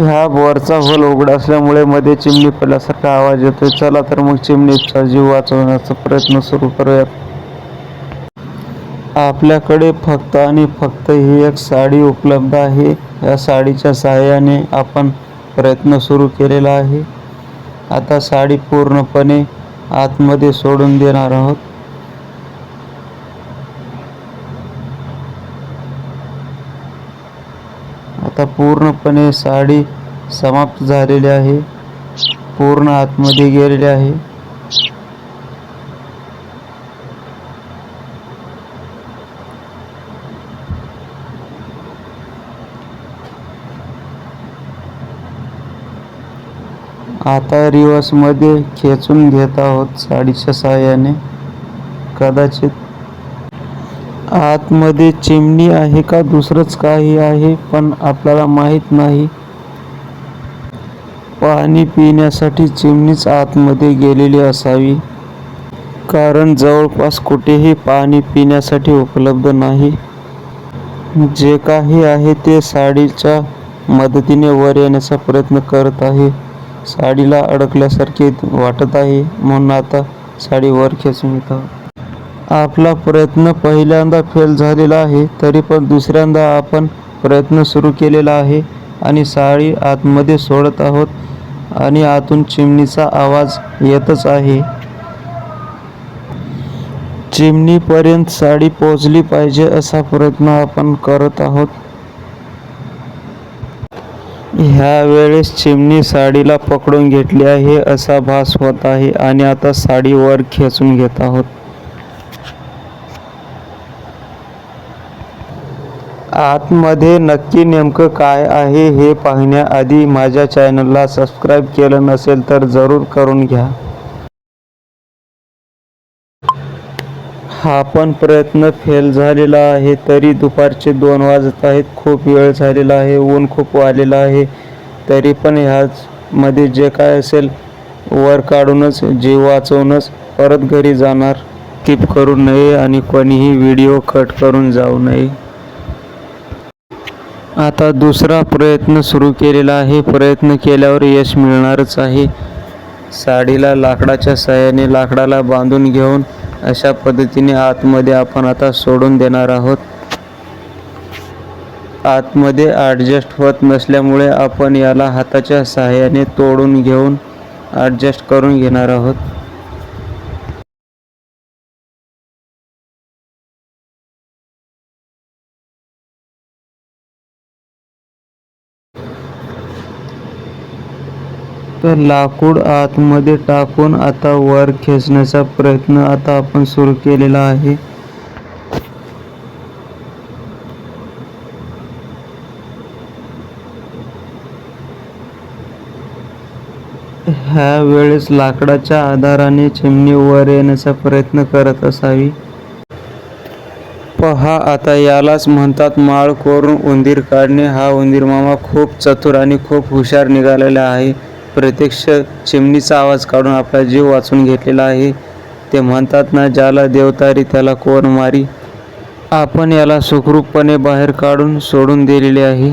ह्या बोरचा होल उघडा असल्यामुळे मध्ये चिमणी पडल्यासारखा आवाज येतो चला तर मग चिमणीचा जीव वाचवण्याचा प्रयत्न सुरू करूयात. आपल्याकडे फक्त आणि फक्त ही एक साडी उपलब्ध आहे. या साडीच्या सहाय्याने आपण प्रयत्न सुरू केलेला आहे. आता साडी पूर्णपणे आतमध्ये सोडून देणार आहोत. आता पूर्णपणे साडी समाप्त झालेली आहे. पूर्ण आतमध्ये गेलेली आहे. आता रिवर्समध्ये खेचून घेत आहोत साडीच्या सहाय्याने. कदाचित आतमध्ये चिमणी आहे का? दुसरंच काही आहे पण आपल्याला माहीत नाही. पाणी पिण्यासाठी चिमणीच आतमध्ये गेलेली असावी. कारण जवळपास कुठेही पाणी पिण्यासाठी उपलब्ध नाही. जे काही आहे ते साडीच्या मदतीने वर येण्याचा प्रयत्न करत आहे. साडीला अडकल्यासारखे वाटत आहे म्हणून आता साडी वर खेचून येत. आपला प्रयत्न पहिल्यांदा फेल झालेला आहे तरी पण दुसऱ्यांदा आपण प्रयत्न सुरू केलेला आहे आणि साडी आतमध्ये सोडत आहोत आणि आतून चिमणीचा आवाज येतच आहे. चिमणीपर्यंत साडी पोचली पाहिजे असा प्रयत्न आपण करत आहोत. ह्या वेळेस चिमणी साडीला पकडून घेतली आहे असा भास होत आहे आणि आता साडी वर खेचून घेत आहोत. आतमध्ये नक्की नेमकं काय आहे हे पाहण्याआधी माझ्या चॅनलला सबस्क्राईब केलं नसेल तर जरूर करून घ्या. हा पण प्रयत्न फेल झालेला आहे तरी दुपारचे दोन वाजत आहेत. खूप वेळ झालेला आहे ऊन खूप वाढलेलं आहे. तरी पण ह्याचमध्ये जे काय असेल वर काढूनच जीव वाचवूनच परत घरी जाणार. स्किप करू नये आणि कोणीही व्हिडिओ कट करून जाऊ नये. आता दुसरा प्रयत्न सुरू केलेला आहे. प्रयत्न केल्यावर यश मिळणारच आहे. साडीला लाकडाच्या सहाय्याने लाकडाला बांधून घेऊन अशा पद्धतीने आतमध्ये आपण आता सोडून देणार आहोत. आतमध्ये ॲडजस्ट होत नसल्यामुळे आपण याला हाताच्या सहाय्याने तोडून घेऊन ॲडजस्ट करून घेणार आहोत. तर लाकूड आतमध्ये टाकून आता वर खेचण्याचा प्रयत्न आता आपण सुरू केलेला आहे. ह्या वेळेस लाकडाच्या आधाराने चिमणी वर येण्याचा प्रयत्न करत असावी. पहा आता यालाच म्हणतात माळ करून उंदीर काढणे. हा उंदीर मामा खूप चतुर आणि खूप हुशार निघालेला आहे. प्रत्यक्ष चिमणीचा आवाज काढून आपला जीव वाचून घेतलेला आहे. ते म्हणतात ना ज्याला देवतारी त्याला कोण मारी? आपण याला सुखरूपपणे बाहेर काढून सोडून दिलेले आहे.